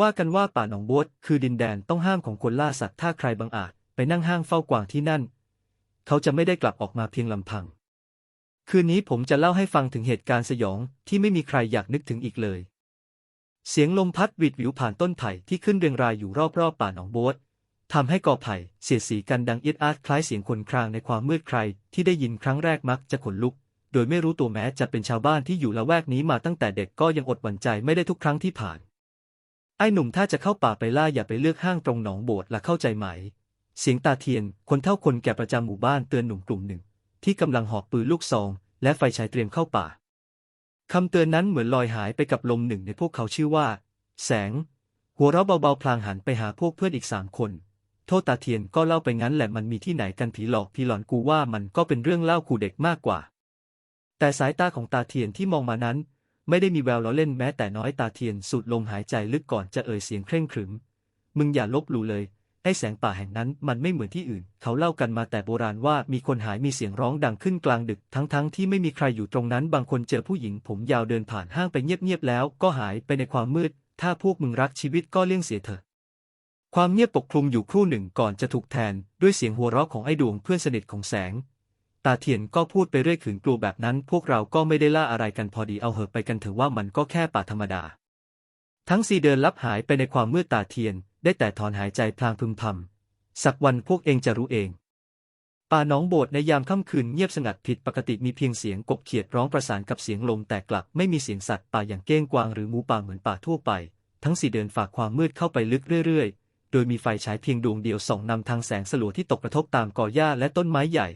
ว่ากันว่าป่าหนองบวชคือดินแดนต้องห้ามของคนล่าสัตว์ถ้าใครบังอาจไปนั่งห้างเฝ้ากวางที่นั่น เขาจะไม่ได้กลับออกมาเพียงลำพัง คืนนี้ผมจะเล่าให้ฟังถึงเหตุการณ์สยองที่ไม่มีใครอยากนึกถึงอีกเลย เสียงลมพัดวิดวิวผ่านต้นไผ่ที่ขึ้นเรียงรายอยู่รอบๆป่าหนองบวทำให้กอไผ่เสียดสีกันดังเอียดอาร์ตคล้ายเสียงคนครางในความมืดใคร ที่ได้ยินครั้งแรกมักจะขนลุก โดยไม่รู้ตัวแม้จะเป็นชาวบ้านที่อยู่ละแวกนี้มาตั้งแต่เด็กก็ยังอดหวั่นใจไม่ได้ทุกครั้งที่ผ่าน ไอ้หนุ่มถ้าจะเข้าป่าไปล่าอย่าไปเลือกห้างตรงหนองโบดละเข้าใจไหม เสียงตาเทียน คนเท่าคนแก่ประจำหมู่บ้านเตือนหนุ่มกลุ่มหนึ่ง ที่กำลังหอบปืนลูกซอง และไฟฉายเตรียมเข้าป่าคำเตือนนั้นเหมือนลอยหายไปกับลมหนึ่งในพวกเขาชื่อว่า แสง หัวเราะเบาๆพลางหันไปหาพวกเพื่อนอีกสามคน โทษตาเทียนก็เล่าไปงั้นแหละมันมีที่ไหนกันผีหลอกผีหลอนกูว่ามันก็เป็นเรื่องเล่าขู่เด็กมากกว่า แต่สายตาของตาเทียนที่มองมานั้น ไม่ได้มีแววล้อเล่นแม้แต่น้อยตาเทียนสูดลมหายใจลึกก่อนจะเอ่ยเสียงเคร่งขรึม มึงอย่าลบหลู่เลยไอแสงป่าแห่งนั้นมันไม่เหมือนที่อื่น เขาเล่ากันมาแต่โบราณว่ามีคนหายมีเสียงร้องดังขึ้นกลางดึก ทั้งๆทที่ไม่มีใครอยู่ตรงนั้น บางคนเจอผู้หญิงผมยาวเดินผ่านห้างไปเงียบๆแล้วก็หายไปในความมืด ถ้าพวกมึงรักชีวิตก็เลี่ยงเสียเถอะ ความเงียบปกคลุมอยู่ครู่หนึ่งก่อนจะถูกแทน ด้วยเสียงหัวเราะของไอ้ดวงเพื่อนสนิทของแสง ตาเทียนก็พูดไปเรื่อยขืนกลัวแบบนั้น พวกเราก็ไม่ได้ล่าอะไรกันพอดีเอาเหอะไปกันเถอะว่ามันก็แค่ป่าธรรมดา ทั้งสี่เดินลับหายไปในความมืดตาเทียน ได้แต่ถอนหายใจพลางพึมพำสักวันพวกเองจะรู้เอง ป่าหนองโบดในยามค่ำคืนเงียบสงัดผิดปกติมีเพียงเสียงกบเขียดร้องประสานกับเสียงลมแต่กลับไม่มีเสียงสัตว์ป่าอย่างเก้งกวางหรือหมูป่าเหมือนป่าทั่วไป ทั้งสี่เดินฝากความมืดเข้าไปลึกเรื่อยๆ โดยมีไฟฉายเพียงดวงเดียวส่องนำทางแสงสลัวที่ตกกระทบตามกอหญ้าและต้นไม้ใหญ่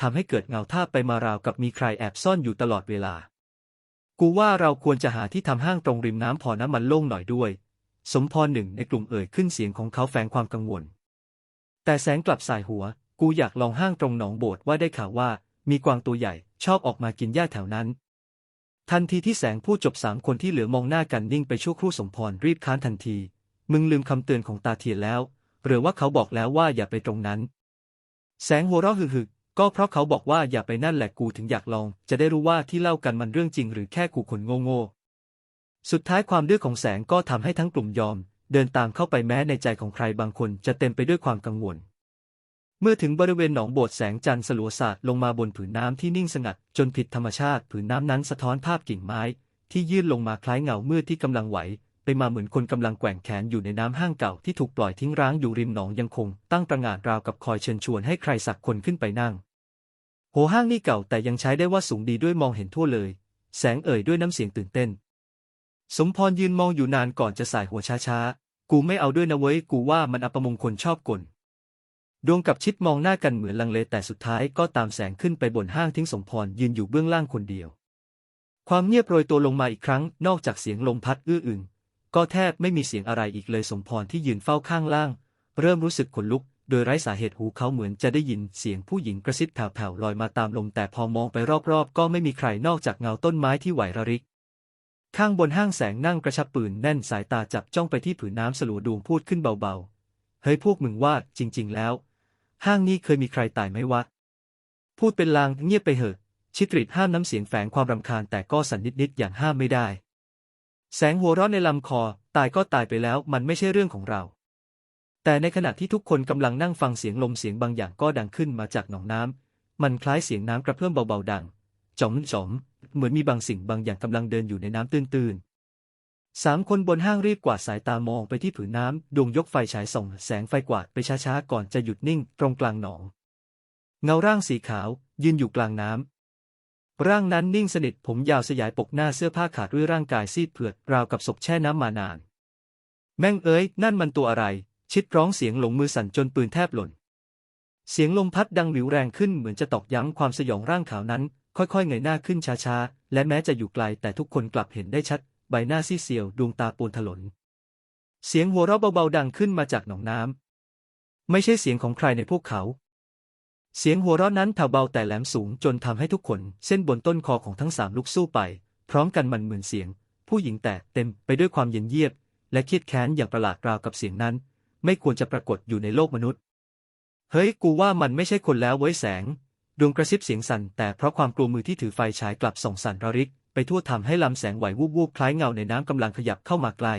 ทำให้เกิดเงาท่าไปมาราวกับมีใครแอบซ่อนอยู่ตลอดเวลา กูว่าเราควรจะหาที่ทำห้างตรงริมน้ำพอน้ำมันโล่งหน่อยด้วย สมพรหนึ่งในกลุ่มเอ่ยขึ้นเสียงของเขาแฝงความกังวล แต่แสงกลับสายหัว กูอยากลองห้างตรงหนองโบดว่าได้ข่าวว่า มีกวางตัวใหญ่ชอบออกมากินหญ้าแถวนั้น ทันทีที่แสงพูดจบสามคนที่เหลือมองหน้ากันนิ่งไปชั่วครู่สมพรรีบค้านทันที มึงลืมคำเตือนของตาเทียนแล้ว หรือว่าเขาบอกแล้วว่าอย่าไปตรงนั้น แสงหัวเราะหึ่ ก็เพราะเขาบอกว่าอย่าไปนั่นแหละกูถึงอยากลอง จะได้รู้ว่าที่เล่ากันมันเรื่องจริงหรือแค่กูคนโง่ๆ สุดท้ายความดื้อของแสงก็ทำให้ทั้งกลุ่มยอม เดินตามเข้าไปแม้ในใจของใครบางคนจะเต็มไปด้วยความกังวล เมื่อถึงบริเวณหนองโบดแสงจันทร์สลัวสาดลงมาบนผืนน้ำที่นิ่งสงัด จนผิดธรรมชาติผืนน้ำนั้นสะท้อนภาพกิ่งไม้ ที่ยื่นลงมาคล้ายเงามืดที่กำลังไหวไปมาเหมือนคนกำลังแกว่งแขนอยู่ในน้ำห้างเก่าที่ถูกปล่อยทิ้งร้างอยู่ริมหนองยังคง ตั้งประงาดราวกับคอยเชิญชวนให้ใครสักคนขึ้นไปนั่ง โหห้างนี่เก่าแต่ยังใช้ได้ว่าสูงดีด้วยมองเห็นทั่วเลย แสงเอ่ยด้วยน้ำเสียงตื่นเต้น สมพรยืนมองอยู่นานก่อนจะสายหัวช้าๆ กูไม่เอาด้วยนะเว้ย กูว่ามันอัปมงคลชอบกลดวงกับชิดมองหน้ากันเหมือนลังเลแต่สุดท้ายก็ตามแสงขึ้นไปบนห้างทิ้งสมพรยืนอยู่เบื้องล่างคนเดียว ความเงียบโรยตัวลงมาอีกครั้ง นอกจากเสียงลมพัดอื้ออึงก็แทบไม่มีเสียงอะไรอีกเลยสมพรที่ยืนเฝ้าข้างล่าง เริ่มรู้สึกขนลุก โดยไร้สาเหตุหูเขาเหมือนจะได้ยินเสียงผู้หญิงกระซิบแผ่วๆลอยมาตามลมแต่พอมองไปรอบๆ ก็ไม่มีใครนอกจากเงาต้นไม้ที่ไหวระริก ข้างบนห้างแสงนั่งกระชับปืนแน่นสายตาจับจ้องไปที่ผืนน้ำสลัวดวงพูดขึ้นเบาๆ เฮ้ยพวกมึงว่าจริง ๆ แล้ว ห้างนี้เคยมีใครตายไหมวะ พูดเป็นลางเงียบไปเหอะ ชิตริดห้ามน้ำเสียงแฝงความรำคาญแต่ก็สั่นนิดๆอย่างห้ามไม่ได้ แสงหัวร้อนในลำคอ ตายก็ตายไปแล้วมันไม่ใช่เรื่องของเรา แต่ในขณะที่ทุกคนกำลังนั่งฟังเสียงลมเสียงบางอย่างก็ดังขึ้นมาจากหนองน้ำ มันคล้ายเสียงน้ำกระเพื่อมเบาๆดังจ๋อมจ๋อม เหมือนมีบางสิ่งบางอย่างกำลังเดินอยู่ในน้ำตื้นๆสามคนบนห้างรีบกวาดสายตามองไปที่ผืนน้ำ ดวงยกไฟฉายส่อง แสงไฟกวาดไปช้าๆ ก่อนจะหยุดนิ่งตรงกลางหนอง เงาร่างสีขาว ยืนอยู่กลางน้ำร่างนั้นนิ่งสนิทผมยาวสยายปกหน้าเสื้อผ้าขาดด้วยร่างกายซีดเผือดราวกับศพแช่น้ำมานาน แม่งเอ้ย นั่นมันตัวอะไร ชิดร้องเสียงหลงมือสั่นจนปืนแทบหล่น เสียงลมพัดดังหวิวแรงขึ้นเหมือนจะตอกย้ำความสยองร่างขาวนั้น ค่อยๆเงยหน้าขึ้นช้าๆ และแม้จะอยู่ไกลแต่ทุกคนกลับเห็นได้ชัด ใบหน้าซีเซียวดวงตาปูนถลน เสียงหัวเราะเบาๆดังขึ้นมาจากหนองน้ำไม่ใช่เสียงของใครในพวกเขา เสียงหัวเราะนั้นแผ่วเบาแต่แหลมสูงจนทำให้ทุกคน เส้นบนต้นคอของทั้งสามลุกสู้ไป พร้อมกันมันเหมือนเสียง ผู้หญิงแต่เต็มไปด้วยความเย็นเยียบ และเครียดแค้นอย่างประหลาดราวกับเสียงนั้น ไม่ควรจะปรากฏอยู่ในโลกมนุษย์ เฮ้ย กูว่ามันไม่ใช่คนแล้วเว้ยแสง ดวงกระซิบเสียงสั่นแต่เพราะความกลัวมือที่ถือไฟฉายกลับส่องสั่นระริก ไปทั่วทำให้ลำแสงไหววูบๆคล้ายเงาในน้ำกำลังขยับเข้ามาใกล้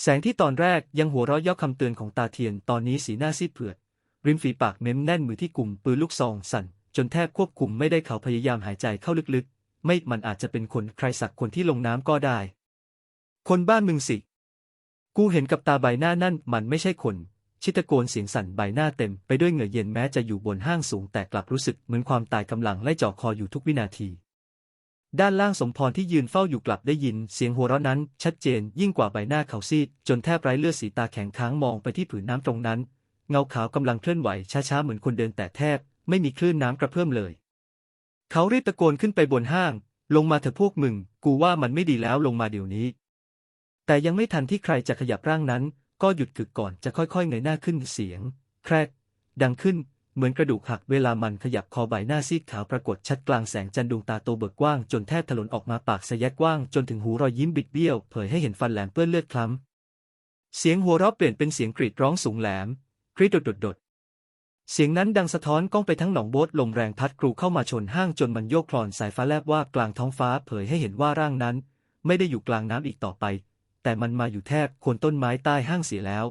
แสงที่ตอนแรกยังหัวเราะเย่อคำเตือนของตาเทียนตอนนี้สีหน้าซีดเผือด ริมฝีปากเม้มแน่นมือที่กลุ่มปืนลูกซองสั่น จนแทบควบคุมไม่ได้เขาพยายามหายใจเข้าลึกๆ ไม่มันอาจจะเป็นคนใครสักคนที่ลงน้ำก็ได้ คนบ้านมึงสิ กูเห็นกับตาใบหน้านั่นมันไม่ใช่คน ชิตะโกนเสียงสั่นใบหน้าเต็มไปด้วยเหงื่อเย็นแม้จะอยู่บนห้างสูงแต่กลับรู้สึกเหมือนความตายกำลังไล่จ่อคออยู่ทุกวินาที ด้านล่างสมพรที่ยืนเฝ้าอยู่กลับได้ยินเสียงหัวเราะนั้น ชัดเจนยิ่งกว่าใบหน้าเขาซีดจนแทบไร้เลือดสีตาแข็งค้างมองไปที่ผืนน้ำตรงนั้น เงาขาวกำลังเคลื่อนไหวช้าๆเหมือนคนเดินแต่แทบ ไม่มีคลื่นน้ำกระเพื่อมเลย เขารีบตะโกนขึ้นไปบนห้าง ลงมาเถอะพวกมึง กูว่ามันไม่ดีแล้วลงมาเดี๋ยวนี้ แต่ยังไม่ทันที่ใครจะขยับร่างนั้น ก็หยุดกึกก่อนจะค่อยๆเงยหน้าขึ้นเสียง แครก ดังขึ้น เหมือนกระดูกหักเวลามันขยับคอใบหน้าซีดขาวปรากฏชัดกลางแสงจันดวงตาโตเบิกกว้างจนแทบถลนออกมาปากสะแยกกว้างจนถึงหูรอยยิ้มบิดเบี้ยวเผยให้เห็นฟันแหลมเปื้อนเลือดคล้ำ เสียงหัวเราะเปลี่ยนเป็นเสียงกรีดร้องสูงแหลมกรีดโดดๆเสียงนั้นดังสะท้อนก้องไปทั้งหนองโบสลมแรงพัดกรูเข้ามาชนห้างจนมันโยกคลอนสายฟ้าแลบว่ากลางท้องฟ้าเผยให้เห็นว่าร่างนั้น ไม่ได้อยู่กลางน้ำอีกต่อไป แต่มันมาอยู่แทบโคนต้นไม้ใต้ห้างเสียแล้ว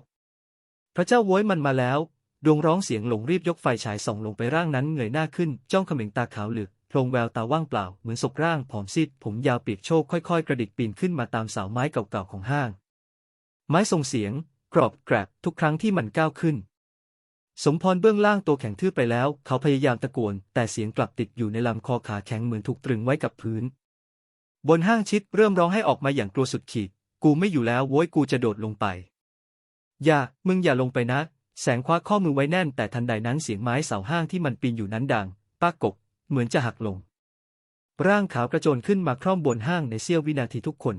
พระเจ้าโว้ยมันมาแล้ว ดวงร้องเสียงหลงรีบยกไฟฉายส่องลงไปร่างนั้นเงยหน้าขึ้น จ้องเขม็งตาขาวเหลือกโพลงแววตาว่างเปล่า เหมือนศพร่างผอมซีดผมยาวเปียกโชกค่อยๆ กระดิกปีนขึ้นมาตามเสาไม้เก่าๆของห้าง ไม้ส่งเสียง กรอบแกรบทุกครั้งที่มันก้าวขึ้น สมพรเบื้องล่างตัวแข็งทื่อไปแล้ว เขาพยายามตะโกน แต่เสียงกลับติดอยู่ในลำคอขาแข็งเหมือนถูกตรึงไว้กับพื้น บนห้างชิดเริ่มร้องให้ออกมาอย่างกลัวสุดขีด กูไม่อยู่แล้วโว้ยกูจะโดดลงไป อย่า มึงอย่าลงไปนะ แสงคว้าข้อมือไว้แน่นแต่ทันใดนั้นเสียงไม้เสาห้างที่มันปีนอยู่นั้นดัง ป้ากกเหมือนจะหักลง ร่างขาวกระโจนขึ้นมาคร่อมบนห้างในเสี้ยววินาทีทุกคน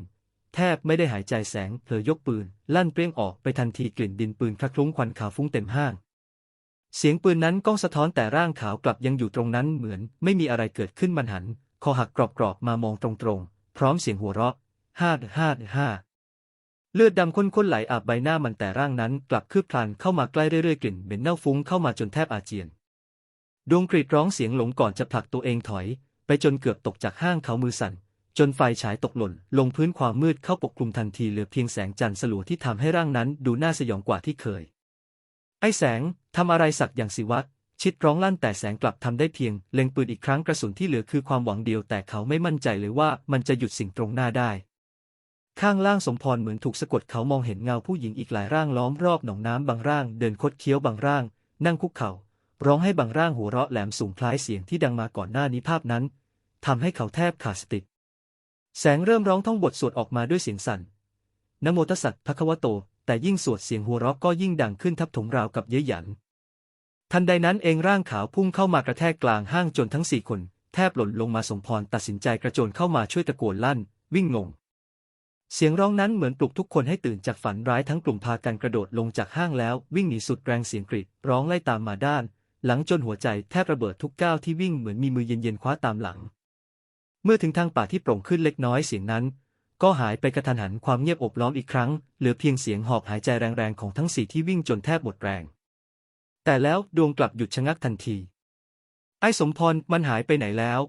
แทบไม่ได้หายใจแสงเผลอยกปืน ลั่นเปรี้ยงออกไปทันทีกลิ่นดินปืนคละคลุ้งควันขาวฟุ้งเต็มห้าง เสียงปืนนั้นก้องสะท้อนแต่ร่างขาวกลับยังอยู่ตรงนั้นเหมือน ไม่มีอะไรเกิดขึ้นมันหัน คอหักกรอบๆมามองตรงๆพร้อมเสียงหัวเราะห้าห้าห้า เลือดดำข้นๆไหลอาบใบหน้ามันแต่ร่างนั้นกลับคืบคลานเข้ามาใกล้เรื่อยๆกลิ่นเหม็นเน่าฟุ้งเข้ามาจนแทบอาเจียน ดวงกรีดร้องเสียงหลงก่อนจะผลักตัวเองถอย ไปจนเกือบตกจากห้างเขามือสั่น จนไฟฉายตกหล่น ลงพื้นความมืดเข้าปกคลุมทันทีเหลือเพียงแสงจันทร์สลัวที่ทำให้ร่างนั้นดูน่าสยองกว่าที่เคย ไอ้แสงทำอะไรสักอย่างสิวะชิดร้องลั่นแต่แสงกลับทำได้เพียง เล็งปืนอีกครั้งกระสุนที่เหลือคือความหวังเดียวแต่เขาไม่มั่นใจเลยว่ามันจะหยุดสิ่งตรงหน้าได้ ข้างล่างสมพรเหมือนถูกสะกดเขามองเห็นเงาผู้หญิงอีกหลายร่างล้อมรอบหนองน้ำบางร่าง เดินคดเคี้ยวบางร่าง นั่งคุกเข่าร้องให้บางร่างหัวเราะแหลมสูงคล้ายเสียงที่ดังมาก่อนหน้านี้ภาพนั้นทำให้เขาแทบขาดสติแสงเริ่มร้องท่องบทสวดออกมาด้วยเสียงสั่นนโมตัสสะภะคะวะโต แต่ยิ่งสวดเสียงหัวเราะก็ยิ่งดังขึ้นทับถมราวกับเย้ยหยัน ทันใดนั้นเองร่างขาวพุ่งเข้ามากระแทกกลางห้างจนทั้งสี่คน แทบหล่นลงมาสมพรตัดสินใจกระโจนเข้ามาช่วยตะโกนลั่น วิ่งงง เสียงร้องนั้นเหมือนปลุกทุกคนให้ตื่นจากฝันร้ายทั้งกลุ่มพากันกระโดดลงจากห้างแล้ว วิ่งหนีสุดแรงเสียงกรีดร้องไล่ตามมาด้าน หลังจนหัวใจแทบระเบิดทุกก้าวที่วิ่งเหมือนมีมือเย็นๆคว้าตามหลัง เมื่อถึงทางป่าที่โปร่งขึ้นเล็กน้อยเสียงนั้น ก็หายไปกระทันหันความเงียบอบล้อมอีกครั้ง เหลือเพียงเสียงหอบหายใจแรงๆของทั้งสี่ที่วิ่งจนแทบหมดแรง แต่แล้วดวงกลับหยุดชะงักทันที ไอ้สมพรมันหายไปไหนแล้ว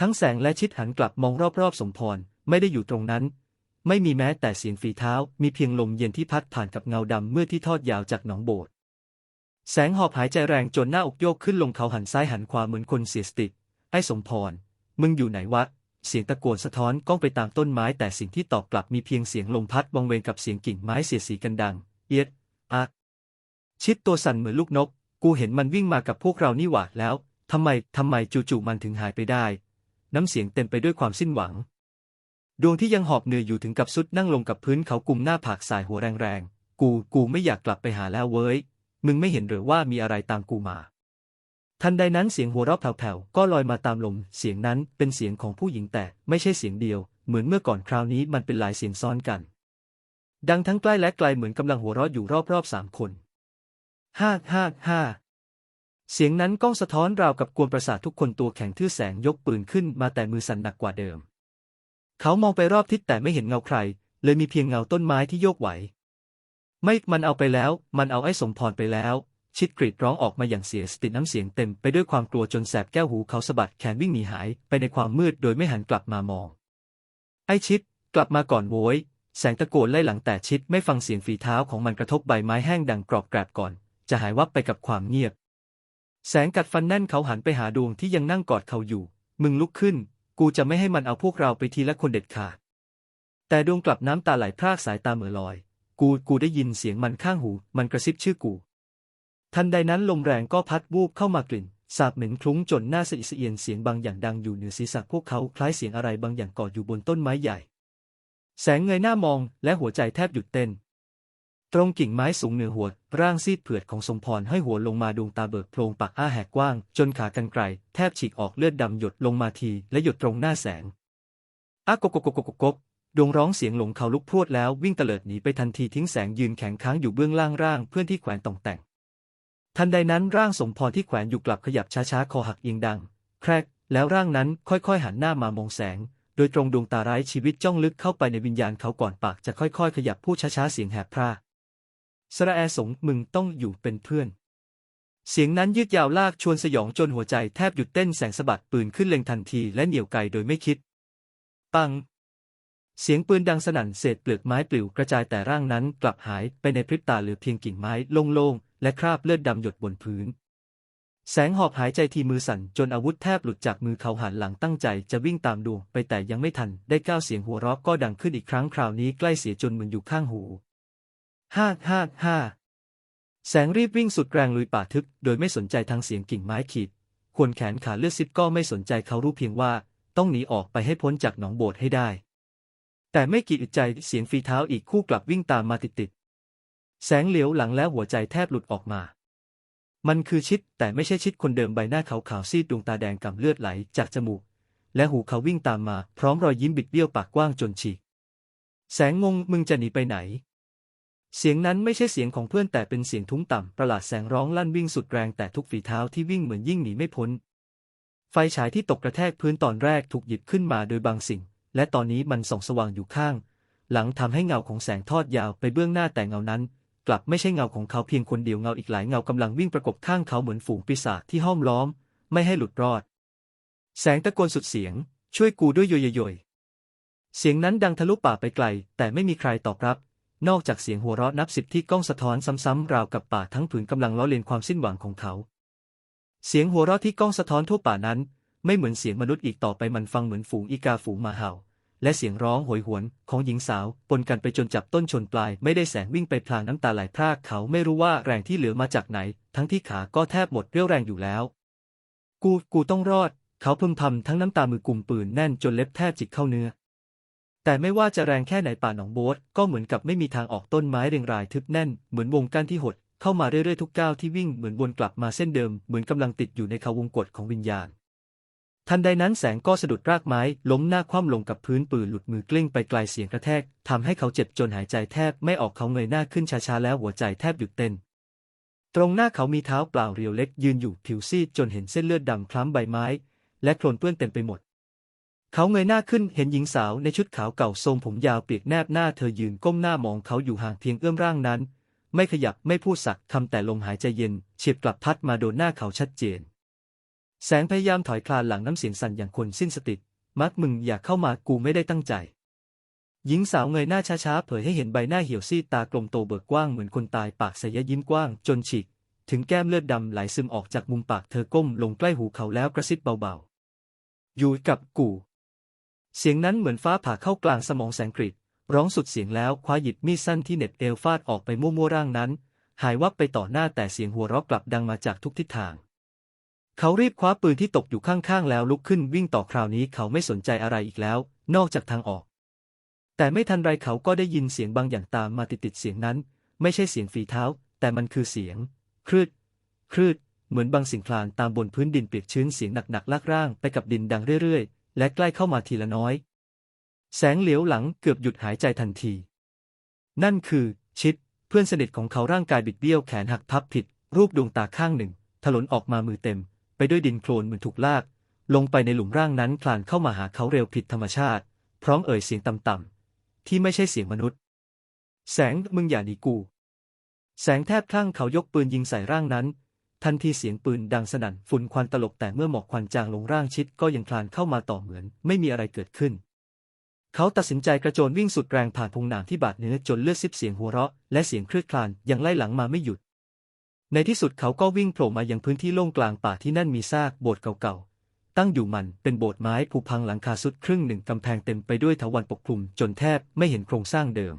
ทั้งแสงและชิดหันกลับมองรอบๆสมพรไม่ได้อยู่ตรงนั้น ไม่มีแม้แต่เสียงฝีเท้า มีเพียงลมเย็นที่พัดผ่านกับเงาดำเมื่อที่ทอดยาวจากหนองโบสถ์แสงหอบหายใจแรงจนหน้าอกโยกขึ้นลงเขาหันซ้ายหันขวาเหมือนคนเสียสติ ไอ้สมพร มึงอยู่ไหนวะ เสียงตะโกนสะท้อนก้องไปตามต้นไม้แต่สิ่งที่ตอบกลับมีเพียงเสียงลมพัดวังเวงกับเสียงกิ่งไม้เสียสีกันดัง เอียดอะชิดตัวสั่นเหมือนลูกนก กูเห็นมันวิ่งมากับพวกเรานี่หว่าแล้ว ทำไม ทำไมจู่ๆมันถึงหายไปได้ น้ำเสียงเต็มไปด้วยความสิ้นหวัง ดวงที่ยังหอบเหนื่อยอยู่ถึงกับสุดนั่งลงกับพื้นเขากุมหน้าผากสายหัวแรงๆ กู กูไม่อยากกลับไปหาแล้วเว้ย มึงไม่เห็นหรือว่ามีอะไรตามกูมา ทันใดนั้นเสียงหัวเราะแผ่วๆ ก็ลอยมาตามลม เสียงนั้นเป็นเสียงของผู้หญิงแต่ไม่ใช่เสียงเดียว เหมือนเมื่อก่อนคราวนี้มันเป็นหลายเสียงซ้อนกัน ดังทั้งใกล้และไกลเหมือนกำลังหัวเราะอยู่รอบๆสามคนห้าห้าห้าเสียงนั้นก้องสะท้อนราวกับกวนประสาททุกคนตัวแข็งทื่อแสงยกปืนขึ้นมาแต่มือสั่นหนักกว่าเดิม เขามองไปรอบทิศแต่ไม่เห็นเงาใคร เลยมีเพียงเงาต้นไม้ที่โยกไหว ไม่มันเอาไปแล้ว มันเอาไอ้สมพรไปแล้ว ชิดกรีดร้องออกมาอย่างเสียสติน้ำเสียงเต็มไปด้วยความกลัวจนแสบแก้วหูเขาสะบัดแขนวิ่งหนีหายไปในความมืดโดยไม่หันกลับมามอง ไอ้ชิด กลับมาก่อนโว้ยแสงตะโกนไล่หลังแต่ชิดไม่ฟังเสียงฝีเท้าของมันกระทบใบไม้แห้งดังกรอบแกรบก่อน จะหายวับไปกับความเงียบ แสงกัดฟันแน่นเขาหันไปหาดวงที่ยังนั่งกอดเขาอยู่ มึงลุกขึ้น กูจะไม่ให้มันเอาพวกเราไปทีละคนเด็ดขาด แต่ดวงกลับน้ำตาไหลพรากสายตาเหม่อลอย กู กูได้ยินเสียงมันข้างหู มันกระซิบชื่อกู ทันใดนั้นลมแรงก็พัดวูบเข้ามากลิ่น สาบเหม็นคลุ้งจนหน้าสะอิสะเอียนเสียงบางอย่างดังอยู่เหนือศีรษะพวกเขาคล้ายเสียงอะไรบางอย่างกอดอยู่บนต้นไม้ใหญ่ แสงเงยหน้ามองและหัวใจแทบหยุดเต้น ตรงกิ่งไม้สูงเหนือหัว ร่างซีดเผือดของสมพรให้หัวลงมาดวงตาเบิกโพลงปากอ้าแหกกว้าง จนขากรรไกรแทบฉีกออกเลือดดำหยดลงมาที และหยดตรงหน้าแสงอ้ากกกกกกกกดวงร้องเสียงหลงเขาลุกพรวดแล้ววิ่งเตลิดหนีไปทันทีทิ้งแสงยืนแข็งค้างอยู่เบื้องล่างร่างเพื่อนที่แขวนต่องแต่ง ทันใดนั้นร่างสมพรที่แขวนอยู่กลับขยับช้าๆคอหักเอียงดัง แครกแล้วร่างนั้นค่อยๆหันหน้ามามองแสง โดยตรงดวงตาร้ายชีวิตจ้องลึกเข้าไปในวิญญาณเขาก่อนปากจะค่อยๆ ขยับพูดช้าๆเสียงแหบพร่า สระแอสงมึงต้องอยู่เป็นเพื่อน เสียงนั้นยืดยาวลากชวนสยองจนหัวใจแทบหยุดเต้นแสงสะบัดปืนขึ้นเล็งทันทีและเหนี่ยวไกโดยไม่คิด ปัง เสียงปืนดังสนั่นเศษเปลือกไม้ปลิวกระจายแต่ร่างนั้นกลับหายไปในพริบตาเหลือเพียงกิ่งไม้โล่งๆและคราบเลือดดำหยดบนพื้นแสงหอบหายใจทีมือสั่นจนอาวุธแทบหลุดจากมือเขาหันหลังตั้งใจจะวิ่งตามดวงไปแต่ยังไม่ทัน ได้ก้าวเสียงหัวเราะก็ดังขึ้นอีกครั้งคราวนี้ใกล้เสียจนเหมือนอยู่ข้างหู ห้าห้าห้าแสงรีบวิ่งสุดแรงลุยป่าทึบโดยไม่สนใจทางเสียงกิ่งไม้ขีดขวนแขนขาเลือดซิบก็ไม่สนใจเขารู้เพียงว่า ต้องหนีออกไปให้พ้นจากหนองโบดให้ได้ แต่ไม่กี่อึดใจเสียงฝีเท้าอีกคู่กลับวิ่งตามมาติดๆแสงเหลียวหลังแล้วหัวใจแทบหลุดออกมา มันคือชิดแต่ไม่ใช่ชิดคนเดิมใบหน้าขาวๆซีดดวงตาแดงกำเลือดไหลจากจมูก และหูเขาวิ่งตามมา พร้อมรอยยิ้มบิดเบี้ยวปากกว้างจนฉีกแสงงงมึงจะหนีไปไหน เสียงนั้นไม่ใช่เสียงของเพื่อนแต่เป็นเสียงทุ้มต่ำประหลาดแสงร้องลั่นวิ่งสุดแรงแต่ทุกฝีเท้าที่วิ่งเหมือนยิ่งหนีไม่พ้น ไฟฉายที่ตกกระแทกพื้นตอนแรกถูกหยิบขึ้นมาโดยบางสิ่ง และตอนนี้มันส่องสว่างอยู่ข้าง หลังทำให้เงาของแสงทอดยาวไปเบื้องหน้าแต่เงานั้น กลับไม่ใช่เงาของเขาเพียงคนเดียวเงาอีกหลายเงากำลังวิ่งประกบข้างเขาเหมือนฝูงปีศาจที่ห้อมล้อม ไม่ให้หลุดรอด แสงตะโกนสุดเสียง ช่วยกูด้วยโยยโยยเสียงนั้นดังทะลุป่าไปไกล แต่ไม่มีใครตอบรับ นอกจากเสียงหัวเราะนับสิบที่ก้องสะท้อนซ้ำๆราวกับป่าทั้งผืนกำลังล้อเลียนความสิ้นหวังของเขา เสียงหัวเราะที่ก้องสะท้อนทั่วป่านั้น ไม่เหมือนเสียงมนุษย์อีกต่อไปมันฟังเหมือนฝูงอีกาฝูงมาเห่า และเสียงร้องโหยหวนของหญิงสาว ปนกันไปจนจับต้นชนปลายไม่ได้แสงวิ่งไปพลางน้ำตาไหลพรากเขาไม่รู้ว่าแรงที่เหลือมาจากไหน ทั้งที่ขาก็แทบหมดเรี่ยวแรงอยู่แล้ว กูกูต้องรอด เขาพึมพำทั้งน้ำตามือกุมปืนแน่นจนเล็บแทบจิกเข้าเนื้อ แต่ไม่ว่าจะแรงแค่ไหนป่าหนองโบสก็เหมือนกับไม่มีทางออกต้นไม้เรียงรายทึบแน่น เหมือนวงกั้นที่หด เข้ามาเรื่อยๆทุกก้าวที่วิ่งเหมือนวนกลับมาเส้นเดิม เหมือนกำลังติดอยู่ในเขาวงกฏของวิญญาณ ทันใดนั้นแสงก็สะดุดรากไม้ ล้มหน้าคว่ำลงกับพื้นปืนหลุดมือกลิ้งไปไกลเสียงกระแทกทำให้เขาเจ็บจนหายใจแทบไม่ออกเขาเงยหน้าขึ้นช้าๆแล้วหัวใจแทบหยุดเต้นตรงหน้าเขามีเท้าเปล่าเรียวเล็กยืนอยู่ผิวซีดจนเห็นเส้นเลือดดำคล้ำใบไม้ และโคลนเปื้อนเต็มไปหมด เขาเงยหน้าขึ้นเห็นหญิงสาวในชุดขาวเก่าทรงผมยาวเปียกแนบหน้าเธอยืนก้มหน้ามองเขาอยู่ห่างเพียงเอื้อมร่างนั้น ไม่ขยับไม่พูดสักคำแต่ลมหายใจเย็นเฉียบกลับพัดมาโดนหน้าเขาชัดเจน แสงพยายามถอยคลานหลังน้ำเสียงสั่นอย่างคนสิ้นสติมักมึงอย่าเข้ามากูไม่ได้ตั้งใจ หญิงสาวเงยหน้าช้าๆเผยให้เห็นใบหน้าเหี่ยวซีดตากลมโตเบิกกว้างเหมือนคนตายปากใสยะยิ้มกว้างจนฉีกถึงแก้มเลือดดำไหลซึมออกจากมุมปากเธอก้มลงใกล้หูเขาแล้วกระซิบเบาๆ อยู่กับกู เสียงนั้นเหมือนฟ้าผ่าเข้ากลางสมองแสงกริดร้องสุดเสียงแล้วคว้าหยิบมีดสั้นที่เน็บเอวฟาดออกไปมั่วๆร่างนั้น หายวับไปต่อหน้าแต่เสียงหัวเราะกลับดังมาจากทุกทิศทาง เขารีบคว้าปืนที่ตกอยู่ข้างๆแล้วลุกขึ้นวิ่งต่อคราวนี้เขาไม่สนใจอะไรอีกแล้ว นอกจากทางออก แต่ไม่ทันไรเขาก็ได้ยินเสียงบางอย่างตามมาติดๆเสียงนั้น ไม่ใช่เสียงฝีเท้า แต่มันคือเสียงคลืดคลืดเหมือนบางสิ่งคลานตามบนพื้นดินเปียกชื้นเสียงหนักๆลากร่างไปกับดินดังเรื่อยๆ และใกล้เข้ามาทีละน้อย แสงเหลียวหลังเกือบหยุดหายใจทันที นั่นคือ ชิด เพื่อนสนิทของเขาร่างกายบิดเบี้ยวแขนหักพับผิด รูปดวงตาข้างหนึ่ง ถลนออกมามือเต็ม ไปด้วยดินโคลนเหมือนถูกลาก ลงไปในหลุมร่างนั้นคลานเข้ามาหาเขาเร็วผิดธรรมชาติ พร้อมเอ่ยเสียงต่ำๆที่ไม่ใช่เสียงมนุษย์ แสงมึงอย่าหนีกู แสงแทบคลั่งเขายกปืนยิงใส่ร่างนั้น ทันทีเสียงปืนดังสนั่นฝุ่นควันตลบแต่เมื่อหมอกควันจางลงร่างชิดก็ยังคลานเข้ามาต่อเหมือน ไม่มีอะไรเกิดขึ้น เขาตัดสินใจกระโจนวิ่งสุดแรงผ่านพงหนามที่บาดเนื้อจนเลือดซิบเสียงหัวเราะ และเสียงคลืดคลานยังไล่หลังมาไม่หยุด ในที่สุดเขาก็วิ่งโผล่มายังพื้นที่โล่งกลางป่าที่นั่นมีซากโบสถ์เก่าๆตั้งอยู่มันเป็นโบสถ์ไม้ผุพังหลังคาสุดครึ่งหนึ่งกำแพงเต็มไปด้วยเถาวัลย์ปกคลุมจนแทบไม่เห็นโครงสร้างเดิม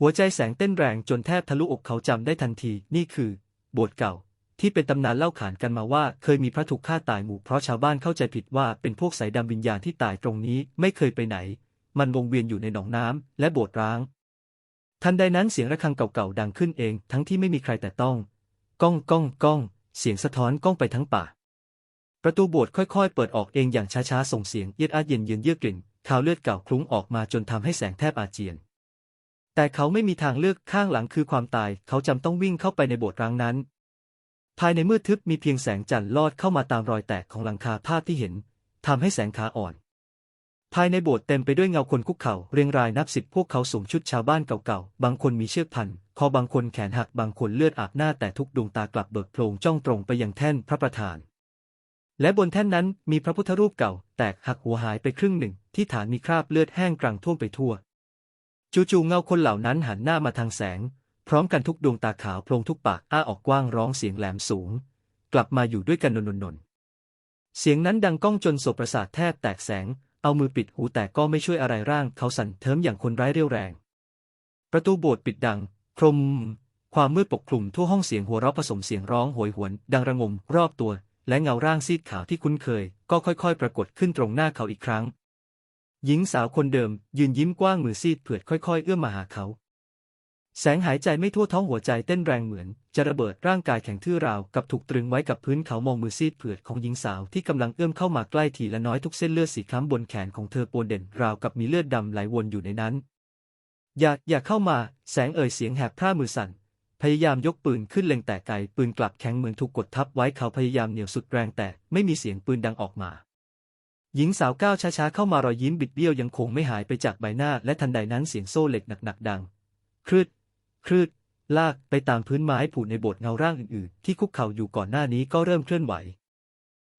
หัวใจแสงเต้นแรงจนแทบทะลุอกเขาจำได้ทันทีนี่คือ โบสถ์เก่า ที่เป็นตำนานเล่าขานกันมาว่าเคยมีพระถูกฆ่าตายหมู่เพราะชาวบ้านเข้าใจผิดว่าเป็นพวกสายดำวิญญาณที่ตายตรงนี้ไม่เคยไปไหน มันวงเวียนอยู่ในหนองน้ำและโบสถ์ร้าง ทันใดนั้นเสียงระฆังเก่าๆดังขึ้นเอง ทั้งที่ไม่มีใครแต่ต้อง ก้องก้องก้อง เสียงสะท้อนก้องไปทั้งป่า ประตูโบสถ์ค่อยๆ เปิดออกเองอย่างช้าๆส่งเสียงเยียดอาดเย็นเยือนเยือกกลิ่นคาวเลือดเก่าคลุ้งออกมาจนทำให้แสงแทบอาเจียน แต่เขาไม่มีทางเลือกข้างหลังคือความตาย เขาจำต้องวิ่งเข้าไปในโบสถ์ร้างนั้น ภายในมืดทึบมีเพียงแสงจันทร์ลอดเข้ามาตามรอยแตกของหลังคาภาพที่เห็นทำให้แสงขาอ่อน ภายในโบสถ์เต็มไปด้วยเงาคนคุกเข่าเรียงรายนับสิบพวกเขาสวมชุดชาวบ้านเก่าๆ บางคนมีเชือกพันคอบางคนแขนหักบางคนเลือดอาบหน้าแต่ทุกดวงตากลับเบิกโพลงจ้องตรงไปยังแท่นพระประธาน และบนแท่นนั้นมีพระพุทธรูปเก่า แตกหักหัวหายไปครึ่งหนึ่ง ที่ฐานมีคราบเลือดแห้งกรังท่วมไปทั่ว จู่ๆเงาคนเหล่านั้นหันหน้ามาทางแสง พร้อมกันทุกดวงตาขาวโพลงทุกปากอ้าออกกว้างร้องเสียงแหลมสูง กลับมาอยู่ด้วยกันนนๆเสียงนั้นดังก้องจนโสประสาทแทบแตกแสง เอามือปิดหูแต่ก็ไม่ช่วยอะไรร่างเขาสั่นเทิมอย่างคนไร้เรี่ยวแรง ประตูโบสถ์ปิดดังพรม ความมืดปกคลุมทั่วห้องเสียงหัวเราะผสมเสียงร้องโหยหวน ดังระงมรอบตัว และเงาร่างซีดขาวที่คุ้นเคย ก็ค่อยๆ ปรากฏขึ้นตรงหน้าเขาอีกครั้ง หญิงสาวคนเดิม ยืนยิ้มกว้างมือซีดเผือดค่อย ๆ เอื้อมมาหาเขา แสงหายใจไม่ทั่วท้องหัวใจเต้นแรงเหมือน จะระเบิดร่างกายแข็งทื่อราวกับถูกตรึงไว้กับพื้นเขามองมือซีดเผือดของหญิงสาวที่กำลังเอื้อมเข้ามาใกล้ทีละน้อยทุกเส้นเลือดสีคล้ำบนแขนของเธอโปนเด่นราวกับมีเลือดดำไหลวนอยู่ในนั้น อย่าอย่าเข้ามาแสงเอ่ยเสียงแหบพร่ามือสั่น พยายามยกปืนขึ้นเล็งแต่ไกลปืนกลับแข็งเหมือนถูกกดทับไว้เขาพยายามเหนี่ยวสุดแรงแต่ไม่มีเสียงปืนดังออกมาหญิงสาวก้าวช้าๆเข้ามารอยยิ้มบิดเบี้ยวยังคงไม่หายไปจากใบหน้าและทันใดนั้นเสียงโซ่เหล็กหนักๆดังครืด ครืด ลากไปตามพื้นไม้ผุในโบสถ์เงาร่างอื่นๆ ที่คุกเข่าอยู่ก่อนหน้านี้ก็เริ่มเคลื่อนไหว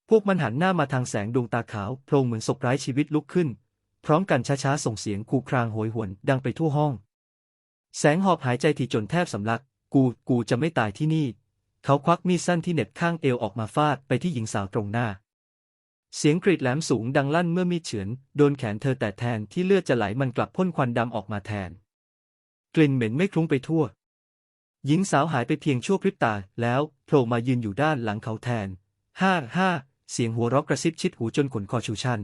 พวกมันหันหน้ามาทางแสงดวงตาขาวโพลงเหมือนศพไร้ชีวิตลุกขึ้น พร้อมกันช้าๆส่งเสียงคูครางโหยหวนดังไปทั่วห้อง แสงหอบหายใจถี่จนแทบสำลัก กูกูจะไม่ตายที่นี่ เขาควักมีดสั้นที่เหน็บข้างเอวออกมาฟาดไปที่หญิงสาวตรงหน้าเสียงกรีดแหลมสูงดังลั่นเมื่อมีดเฉือน โดนแขนเธอแต่แทนที่เลือดจะไหลมันกลับพ่นควันดำออกมาแทน กลิ่นเหม็นไม่คลุ้งไปทั่ว หญิงสาวหายไปเพียงชั่วพริบตา แล้วโผล่มายืนอยู่ด้านหลังเขาแทน ห้าห้า เสียงหัวเราะกระซิบชิดหูจนขนคอชูชัน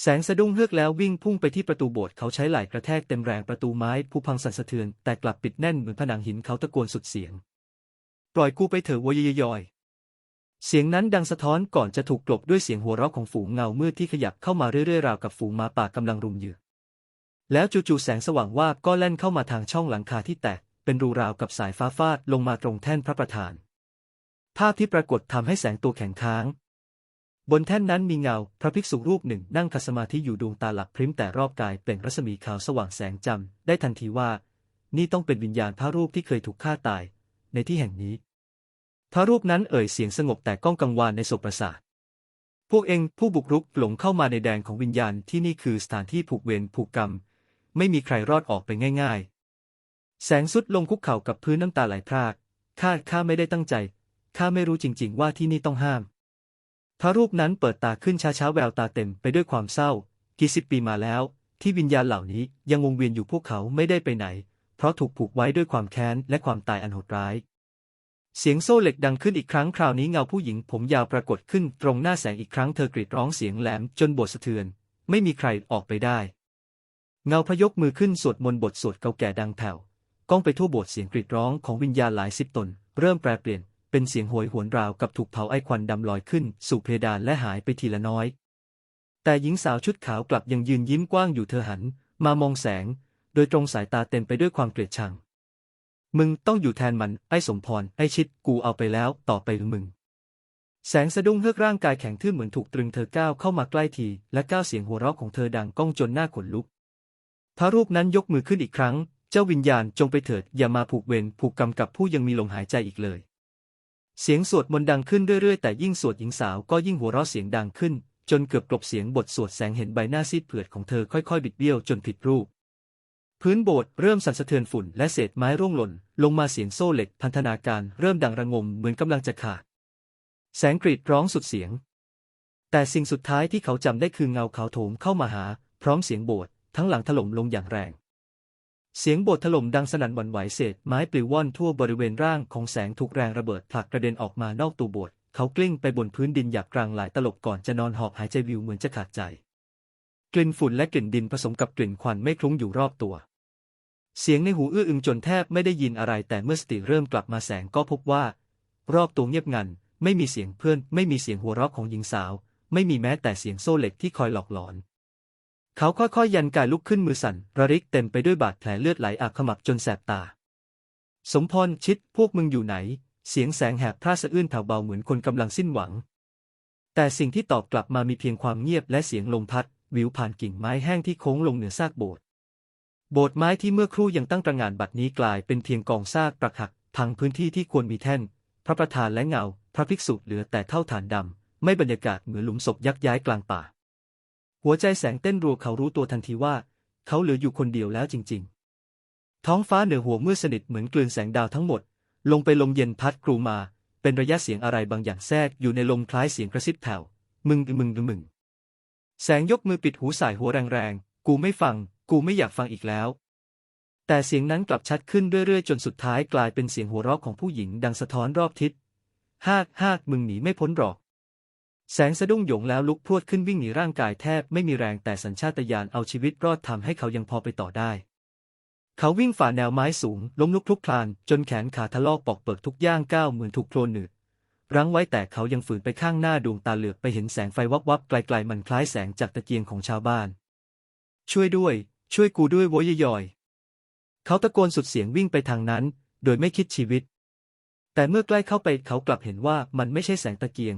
แสงสะดุ้งเฮือกแล้ววิ่งพุ่งไปที่ประตูโบสถ์เขาใช้ไหล่กระแทกเต็มแรงประตูไม้ผู้พังสั่นสะเทือน แต่กลับปิดแน่นเหมือนผนังหินเขาตะโกนสุดเสียง ปล่อยกูไปเถอะวอยยอยเสียงนั้นดังสะท้อนก่อนจะถูกกลบด้วยเสียงหัวเราะของฝูงเงามืดที่ขยับเข้ามาเรื่อยๆราวกับฝูงหมาป่ากำลังรุมเหยื่อ แล้วจู่ๆแสงสว่างว่าก็แล่นเข้ามาทางช่องหลังคาที่แตก เป็นรูราวกับสายฟ้าฟาดลงมาตรงแท่นพระประธาน ภาพที่ปรากฏทำให้แสงตัวแข็งค้าง บนแท่นนั้นมีเงา พระภิกษุรูปหนึ่งนั่งคัสมาธิอยู่ดวงตาหลับพริ้มแต่รอบกายเปล่งรัศมีขาวสว่างแสงจำได้ทันทีว่า นี่ต้องเป็นวิญญาณพระรูปที่เคยถูกฆ่าตาย ในที่แห่งนี้ พระรูปนั้นเอ่ยเสียงสงบแต่ก้องกังวานในโสตประสาทพวกเองผู้บุกรุกหลงเข้ามาในแดนของวิญญาณที่นี่คือสถานที่ผูกเวรผูกกรรม ไม่มีใครรอดออกไปง่ายๆ แสงสุดลงคุกเข่ากับพื้นน้ำตาไหลพรากข้าข้าไม่ได้ตั้งใจ ข้าไม่รู้จริง ๆ ว่าที่นี่ต้องห้าม พระรูปนั้นเปิดตาขึ้นช้าๆแววตาเต็มไปด้วยความเศร้า กี่สิบปีมาแล้ว ที่วิญญาณเหล่านี้ยังวงเวียนอยู่พวกเขาไม่ได้ไปไหน เพราะถูกผูกไว้ด้วยความแค้นและความตายอันโหดร้าย เสียงโซ่เหล็กดังขึ้นอีกครั้งคราวนี้เงาผู้หญิงผมยาวปรากฏขึ้นตรงหน้าแสงอีกครั้งเธอกรีดร้องเสียงแหลมจนบสถ์สะเทือน ไม่มีใครออกไปได้ เงาพระยกมือขึ้นสวดมนต์บทสวดเก่าแก่ดังแผ่วก้องไปทั่วโบสถ์เสียงกรีดร้องของวิญญาณหลายสิบตน เริ่มแปรเปลี่ยน เป็นเสียงโหยหวนราวกับถูกเผาไอควันดำลอยขึ้น สู่เพดานและหายไปทีละน้อย แต่หญิงสาวชุดขาวกลับยังยืนยิ้มกว้างอยู่เธอหัน มามองแสง โดยตรงสายตาเต็มไปด้วยความเกลียดชัง มึงต้องอยู่แทนมันไอสมพรไอชิดกูเอาไปแล้ว ต่อไปมึงแสงสะดุ้งเฮือกร่างกายแข็งทื่อเหมือนถูกตรึงเธอก้าวเข้ามาใกล้ที และก้าวเสียงหัวเราะของเธอดังก้องจนหน้าขนลุก พระรูปนั้นยกมือขึ้นอีกครั้ง เจ้าวิญญาณจงไปเถิด อย่ามาผูกเวรผูกกรรมกับผู้ยังมีลมหายใจอีกเลย เสียงสวดมนต์ดังขึ้นเรื่อยๆ แต่ยิ่งสวดหญิงสาวก็ยิ่งหัวเราะเสียงดังขึ้น จนเกือบกลบเสียงบทสวดแสงเห็นใบหน้าซีดเผือดของเธอค่อยๆ บิดเบี้ยวจนผิดรูป พื้นโบสถ์เริ่มสั่นสะเทือนฝุ่นและเศษไม้ร่วงหล่น ลงมาเสียงโซ่เหล็กพันธนาการเริ่มดังระงมเหมือนกำลังจะขาด แสงกรีดร้องสุดเสียง แต่สิ่งสุดท้ายที่เขาจำได้คือเงาขาวโถมเข้ามาหา พร้อมเสียงโบสถ์ ทั้งหลังถล่มลงอย่างแรง เสียงโบสถ์ถล่มดังสนั่นหวั่นไหวเศษไม้ปลิวว่อนทั่วบริเวณร่างของแสงถูกแรงระเบิดผลักกระเด็นออกมานอกตัวโบสถ์เขากลิ้งไปบนพื้นดินหยาบกรางหลายตลบก่อนจะนอนหอบหายใจวิวเหมือนจะขาดใจ กลิ่นฝุ่นและกลิ่นดินผสมกับกลิ่นควันไม่คลุ้งอยู่รอบตัว เสียงในหูอื้ออึงจนแทบไม่ได้ยินอะไรแต่เมื่อสติเริ่มกลับมาแสงก็พบว่า รอบตัวเงียบงัน ไม่มีเสียงเพื่อน ไม่มีเสียงหัวเราะของหญิงสาว ไม่มีแม้แต่เสียงโซ่เหล็กที่คอยหลอกหลอน เขาค่อยๆยันกายลุกขึ้นมือสั่น ระริกเต็มไปด้วยบาดแผลเลือดไหลอาบขมับจนแสบตา สมพรชิดพวกมึงอยู่ไหน เสียงแสงแหบพร่าสะอื้นแผ่วเบาเหมือนคนกำลังสิ้นหวัง แต่สิ่งที่ตอบกลับมามีเพียงความเงียบและเสียงลมพัด วิวผ่านกิ่งไม้แห้งที่โค้งลงเหนือซากโบสถ์โบสถ์ไม้ที่เมื่อครู่ยังตั้งตระหง่านบัดนี้กลายเป็นเพียงกองซากปรักหักพังพื้นที่ที่ควรมีแท่น พระประธานและเงา พระภิกษุเหลือแต่เท่าฐานดำไม่บรรยากาศเหมือนหลุมศพยักย้ายกลางป่า หัวใจแสงเต้นรัวเขารู้ตัวทันทีว่า เขาเหลืออยู่คนเดียวแล้วจริง ๆ ท้องฟ้าเหนือหัวมืดสนิทเหมือนกลืนแสงดาวทั้งหมด ลงไปลมเย็นพัดกรูมา เป็นระยะเสียงอะไรบางอย่างแทรกอยู่ในลมคล้ายเสียงกระซิบแผ่วมึงมึงมึง แสงยกมือปิดหูสายหัวแรงๆ กูไม่ฟัง กูไม่อยากฟังอีกแล้ว แต่เสียงนั้นกลับชัดขึ้นเรื่อยๆ จนสุดท้ายกลายเป็นเสียงหัวเราะของผู้หญิงดังสะท้อนรอบทิศ ฮากฮากมึงหนีไม่พ้นหรอก แสงสะดุ้งหยงแล้วลุกพรวดขึ้นวิ่งหนีร่างกายแทบไม่มีแรงแต่สัญชาตญาณเอาชีวิตรอดทำให้เขายังพอไปต่อได้ เขาวิ่งฝ่าแนวไม้สูง ล้มลุกคลุกคลาน จนแขนขาทะลอกปอกเปิกทุกย่างก้าวเหมือนถูกโคลนหนืดรั้งไว้แต่เขายังฝืนไปข้างหน้าดวงตาเหลือกไปเห็นแสงไฟวับวับไกลๆมันคล้ายแสงจากตะเกียงของชาวบ้าน ช่วยด้วย ช่วยกูด้วยโวยยอย เขาตะโกนสุดเสียงวิ่งไปทางนั้น โดยไม่คิดชีวิต แต่เมื่อใกล้เข้าไปเขากลับเห็นว่ามันไม่ใช่แสงตะเกียง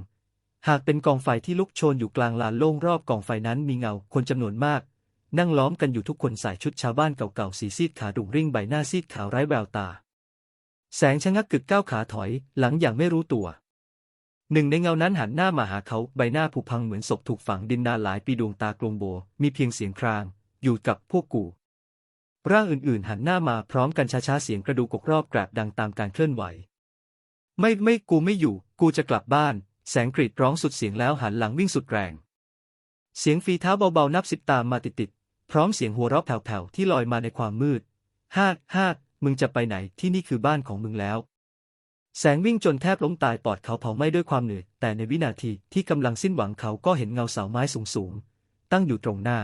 หากเป็นกองไฟที่ลุกโชนอยู่กลางลานโล่งรอบกองไฟนั้นมีเงาคนจำนวนมาก นั่งล้อมกันอยู่ทุกคนใส่ชุดชาวบ้านเก่าๆสีซีดขาดุ่งริ่งใบหน้าซีดขาวไร้แววตา แสงชะงักกึกก้าวขาถอยหลังอย่างไม่รู้ตัว หนึ่งในเงานั้นหันหน้ามาหาเขาใบหน้าผุพังเหมือนศพถูกฝังดินนานหลายปีดวงตากลมโบ มีเพียงเสียงคราง อยู่กับพวกกูร่างอื่นๆ หันหน้ามาพร้อมกันช้าๆเสียงกระดูกกรอบแกรบดังตามการเคลื่อนไหว ไม่ไม่กูไม่อยู่ กูจะกลับบ้าน แสงกรีดร้องสุดเสียงแล้วหันหลังวิ่งสุดแรง เสียงฝีเท้าเบาๆนับสิบตามมาติดๆ พร้อมเสียงหัวเราะแผ่วๆ ที่ลอยมาในความมืดฮากฮากมึงจะไปไหนที่นี่คือบ้านของมึงแล้ว แสงวิ่งจนแทบล้มตายปอดเขาเผาไหม้ด้วยความเหนื่อย แต่ในวินาทีที่กำลังสิ้นหวังเขาก็เห็นเงาเสาไม้สูงๆ ตั้งอยู่ตรงหน้า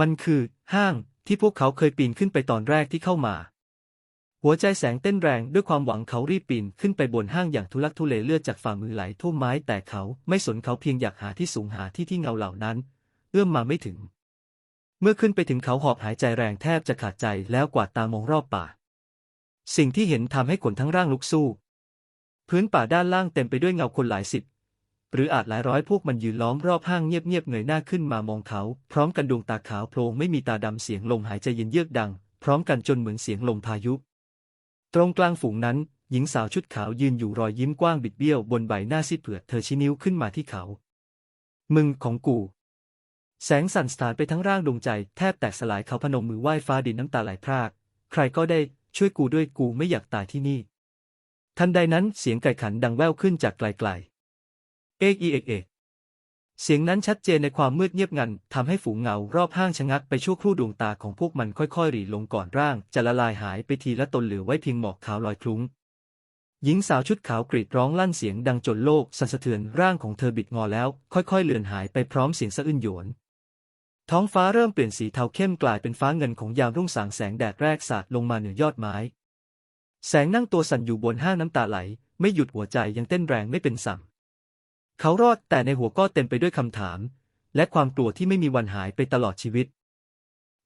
มันคือห้างที่พวกเขาเคยปีนขึ้นไปตอนแรกที่เข้ามา หัวใจแสงเต้นแรงด้วยความหวังเขารีบปีนขึ้นไปบนห้างอย่างทุลักทุเลเลือดจากฝ่ามือไหลท่วมไม้แต่เขาไม่สนเขาเพียงอยากหาที่สูงหาที่ที่เงาเหล่านั้น เอื้อมมาไม่ถึง เมื่อขึ้นไปถึงเขาหอบหายใจแรงแทบจะขาดใจแล้วกวาดตามองรอบป่า สิ่งที่เห็นทำให้ขนทั้งร่างลุกสู้ พื้นป่าด้านล่างเต็มไปด้วยเงาคนหลายสิบหรืออาจหลายร้อยพวกมันยืนล้อมรอบห้างเงียบๆเงยหน้าขึ้นมามองเขา พร้อมกันดวงตาขาวโพลงไม่มีตาดำเสียงลมหายใจเย็นเยือกดัง พร้อมกันจนเหมือนเสียงลมพายุ ตรงกลางฝูงนั้น หญิงสาวชุดขาวยืนอยู่รอยยิ้มกว้างบิดเบี้ยวบนใบหน้าซีดเผือดเธอชี้นิ้วขึ้นมาที่เขา มึงของกู แสงสั่นสถานไปทั้งร่างดวงใจแทบแตกสลายเขาพนมมือไหว้ฟ้าดินน้ำตาไหลพราก ใครก็ได้ช่วยกูด้วยกูไม่อยากตายที่นี่ ทันใดนั้นเสียงไก่ขันดังแว่วขึ้นจากไกลๆ เอกอีเอกเอก เสียงนั้นชัดเจนในความมืดเงียบงันทำให้ฝูงเงารอบห้างชะงักไปชั่วครู่ดวงตาของพวกมันค่อยๆหรีลงก่อนร่าง จะละลายหายไปทีละตนเหลือไว้เพียงหมอกขาวลอยคลุ้ง หญิงสาวชุดขาวกรีดร้องลั่นเสียงดังจนโลกสั่นสะเทือนร่างของเธอบิดงอแล้ว ค่อยๆเลือนหายไปพร้อมเสียงสะอื้นโหยวน ท้องฟ้าเริ่มเปลี่ยนสีเทาเข้มกลายเป็นฟ้าเงินของยามรุ่งสางแสงแดดแรกสาดลงมาเหนือยอดไม้ แสงนั่งตัวสั่นอยู่บนห้างน้ำตาไหล ไม่หยุดหัวใจยังเต้นแรงไม่เป็นสั่ง เขารอดแต่ในหัวก็เต็มไปด้วยคำถาม และความกลัวที่ไม่มีวันหายไปตลอดชีวิต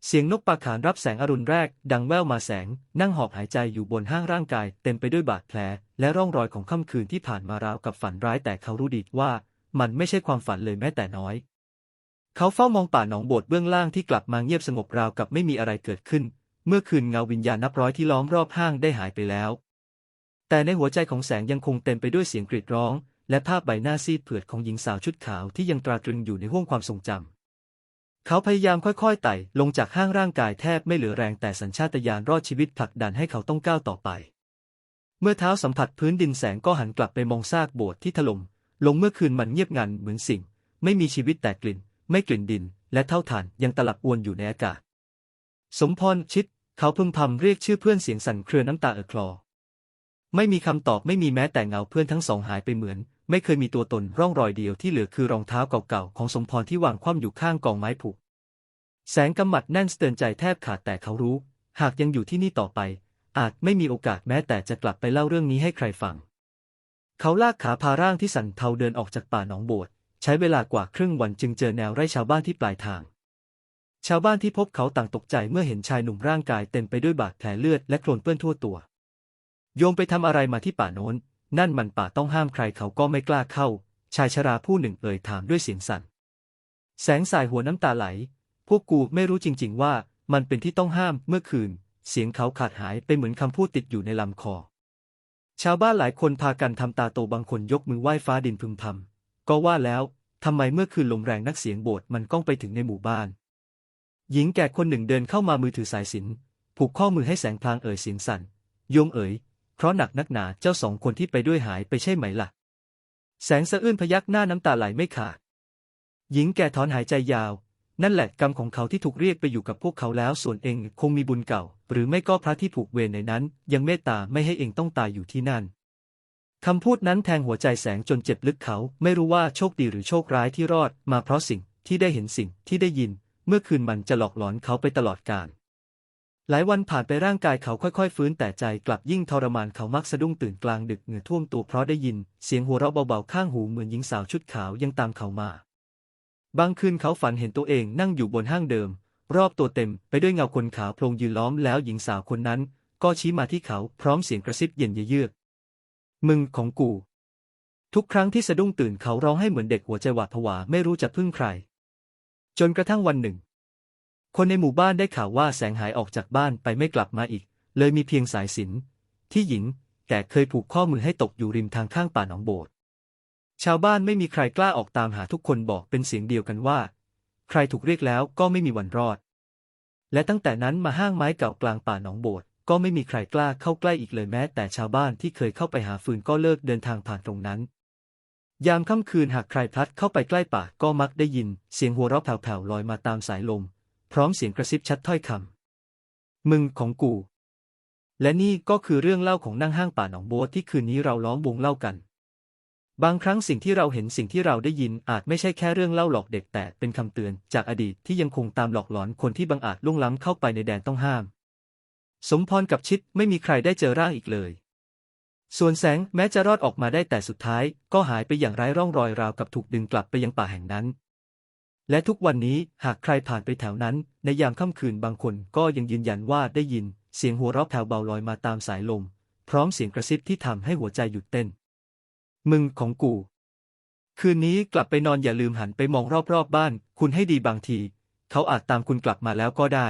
เสียงนกปาขานรับแสงอรุณแรก ดังแว่วมาแสง นั่งหอบหายใจอยู่บนห้างร่างกาย เต็มไปด้วยบาดแผล และร่องรอยของค่ำคืนที่ผ่านมาราวกับฝันร้ายแต่เขารู้ดีว่า มันไม่ใช่ความฝันเลยแม้แต่น้อย เขาเฝ้ามองป่าหนองโบดเบื้องล่างที่กลับมาเงียบสงบราวกับไม่มีอะไรเกิดขึ้น เมื่อคืนเงาวิญญาณนับร้อยที่ล้อมรอบห้างได้หายไปแล้ว แต่ในหัวใจของแสงยังคงเต็มไปด้วยเสียงกรีดร้อง และภาพใบหน้าซีดเผือดของหญิงสาวชุดขาวที่ยังตราตรึงอยู่ในห้วงความทรงจำ เขาพยายามค่อยๆไต่ลงจากห้างร่างกายแทบไม่เหลือแรงแต่สัญชาตญาณรอดชีวิตผลักดันให้เขาต้องก้าวต่อไป เมื่อเท้าสัมผัสพื้นดินแสงก็หันกลับไปมองซากโบสถ์ที่ถล่มลงเมื่อคืนมันเงียบงันเหมือนสิ่ง ไม่มีชีวิตแต่กลิ่น ไม่กลิ่นดิน และเท่าฐานยังตลับอวนอยู่ในอากาศ สมพรชิด เขาพึมพำเรียกชื่อเพื่อนเสียงสั่นเครือน้ำตาเอ่อคลอ ไม่มีคำตอบไม่มีแม้แต่เงาเพื่อนทั้งสองหายไปเหมือน ไม่เคยมีตัวตนร่องรอยเดียวที่เหลือคือรองเท้าเก่าๆของสมพรที่วางคว่ำอยู่ข้างกองไม้ผุแสงกำมัดแน่นสเตือนใจแทบขาดแต่เขารู้ หากยังอยู่ที่นี่ต่อไป อาจไม่มีโอกาสแม้แต่จะกลับไปเล่าเรื่องนี้ให้ใครฟัง เขาลากขาพาร่างที่สั่นเทาเดินออกจากป่าหนองโบดใช้เวลากว่าครึ่งวันจึงเจอแนวไร่ชาวบ้านที่ปลายทาง ชาวบ้านที่พบเขาต่างตกใจเมื่อเห็นชายหนุ่มร่างกายเต็มไปด้วยบาดแผลเลือดและโคลนเปื้อนทั่วตัว โยมไปทำอะไรมาที่ป่าโน้น นั่นมันป่าต้องห้ามใครเขาก็ไม่กล้าเข้า ชายชราผู้หนึ่งเอ่ยถามด้วยเสียงสั่น แสงสายหัวน้ำตาไหล พวกกูไม่รู้จริง ๆ ว่ามันเป็นที่ต้องห้ามเมื่อคืน เสียงเขาขาดหายไปเหมือนคำพูดติดอยู่ในลำคอ ชาวบ้านหลายคนพากันทำตาโตบางคนยกมือไหว้ฟ้าดินพึมพำก็ว่าแล้วทำไมเมื่อคืนลมแรงนักเสียงโบสถ์มันก้องไปถึงในหมู่บ้าน หญิงแก่คนหนึ่งเดินเข้ามามือถือสายสิญจนผูกข้อมือให้แสงพลางเอ่ยเสียงสั่นโยมเอ๋ย เพราะหนักนักหนาเจ้าสองคนที่ไปด้วยหายไปใช่ไหมล่ะ แสงสะอื้นพยักหน้าน้ำตาไหลไม่ขาด หญิงแก่ถอนหายใจยาว นั่นแหละกรรมของเขาที่ถูกเรียกไปอยู่กับพวกเขาแล้วส่วนเองคงมีบุญเก่า หรือไม่ก็พระที่ผูกเวรในนั้น ยังเมตตาไม่ให้เองต้องตายอยู่ที่นั่นคำพูดนั้นแทงหัวใจแสงจนเจ็บลึกเขาไม่รู้ว่าโชคดีหรือโชคร้ายที่รอด มาเพราะสิ่งที่ได้เห็นสิ่งที่ได้ยิน เมื่อคืนมันจะหลอกหลอนเขาไปตลอดกาล หลายวันผ่านไปร่างกายเขาค่อยๆ ฟื้นแต่ใจกลับยิ่งทรมานเขามักสะดุ้งตื่นกลางดึกเหงื่อท่วมตัวเพราะได้ยิน เสียงหัวเราะเบาๆข้างหูเหมือนหญิงสาวชุดขาวยังตามเขามา บางคืนเขาฝันเห็นตัวเองนั่งอยู่บนห้างเดิม รอบตัวเต็มไปด้วยเงาคนขาวโพลงยืนล้อมแล้วหญิงสาวคนนั้น ก็ชี้มาที่เขาพร้อมเสียงกระซิบเย็นเยือก มึงของกู ทุกครั้งที่สะดุ้งตื่นเขาร้องให้เหมือนเด็กหัวใจหวาดผวาไม่รู้จะพึ่งใคร จนกระทั่งวันหนึ่ง คนในหมู่บ้านได้ข่าวว่าแสงหายออกจากบ้านไปไม่กลับมาอีก เลยมีเพียงสายสินที่หญิงแก่เคยผูกข้อมือให้ตกอยู่ริมทางข้างป่าหนองโบดชาวบ้านไม่มีใครกล้าออกตามหาทุกคนบอกเป็นเสียงเดียวกันว่า ใครถูกเรียกแล้วก็ไม่มีวันรอด และตั้งแต่นั้นมาห้างไม้เก่ากลางป่าหนองโบดก็ไม่มีใครกล้าเข้าใกล้อีกเลยแม้ แต่ชาวบ้านที่เคยเข้าไปหาฟืนก็เลิกเดินทางผ่านตรงนั้น ยามค่ำคืนหากใครพลัดเข้าไปใกล้ป่าก็มักได้ยิน เสียงหัวเราะแผ่วๆลอยมาตามสายลม พร้อมเสียงกระซิบชัดถ้อยคำมึงของกู และนี่ก็คือเรื่องเล่าของนั่งห้างป่าหนองโบทที่คืนนี้เราล้อมวงเล่ากัน บางครั้งสิ่งที่เราเห็นสิ่งที่เราได้ยินอาจไม่ใช่แค่เรื่องเล่าหลอกเด็กแต่เป็นคำเตือนจากอดีตที่ยังคงตามหลอกหลอนคนที่บังอาจล่วงล้ำเข้าไปในแดนต้องห้าม สมพรกับชิดไม่มีใครได้เจอร่างอีกเลยส่วนแสงแม้จะรอดออกมาได้แต่สุดท้าย ก็หายไปอย่างไร้ร่องรอยราวกับถูกดึงกลับไปยังป่าแห่งนั้น และทุกวันนี้หากใครผ่านไปแถวนั้น ในยามค่ำคืนบางคนก็ยังยืนยันว่าได้ยิน เสียงหัวเราะแผ่วเบาลอยมาตามสายลม พร้อมเสียงกระซิบที่ทำให้หัวใจหยุดเต้น มึงของกู คืนนี้กลับไปนอนอย่าลืมหันไปมองรอบๆบบ้าน คุณให้ดีบางที เขาอาจตามคุณกลับมาแล้วก็ได้